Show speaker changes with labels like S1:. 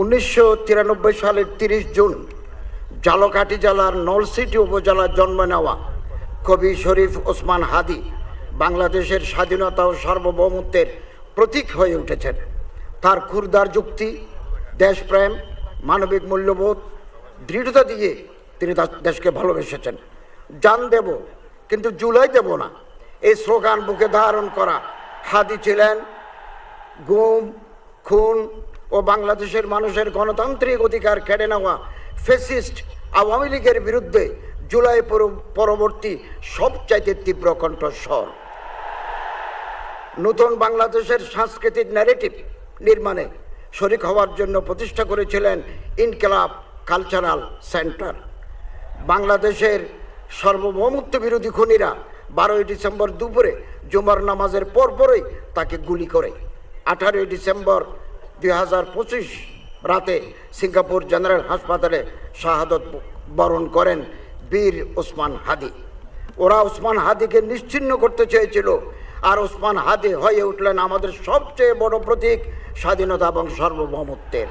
S1: উনিশশো তিরানব্বই সালের তিরিশ জুন জালকাঠি জেলার নলসিটি উপজেলার জন্ম নেওয়া কবি শরীফ ওসমান হাদি বাংলাদেশের স্বাধীনতা ও সার্বভৌমত্বের প্রতীক হয়ে উঠেছেন। তার ক্ষুরদার যুক্তি, দেশপ্রেম, মানবিক মূল্যবোধ দৃঢ়তা দিয়ে তিনি দেশকে ভালোবেসেছেন। জান দেব, কিন্তু জুলাই দেব না। এই স্লোগান বুকে ধারণ করা হাদি ছিলেন গুম, খুন ও বাংলাদেশের মানুষের গণতান্ত্রিক অধিকার কেড়ে নেওয়া ফেসিস্ট আওয়ামী লীগের বিরুদ্ধে জুলাই পরবর্তী সবচাইতে তীব্র কণ্ঠস্বর। নতুন বাংলাদেশের সাংস্কৃতিক ন্যারেটিভ নির্মাণে শরিক হওয়ার জন্য প্রতিষ্ঠা করেছিলেন ইনকেলাব কালচারাল সেন্টার। বাংলাদেশের সর্বভৌমত্ব বিরোধী খুনিরা বারোই ডিসেম্বর দুপুরে জুমার নামাজের পরপরই তাকে গুলি করে। আঠারোই ডিসেম্বর দুই হাজার পঁচিশ রাতে সিঙ্গাপুর জেনারেল হাসপাতালে শাহাদত বরণ করেন বীর ওসমান হাদি। ওরা ওসমান হাদিকে নিশ্চিন্ন করতে চেয়েছিল। আর ওসমান হাদি হয়ে উঠলেন আমাদের সবচেয়ে বড় প্রতীক, স্বাধীনতা এবং সার্বভৌমত্বের।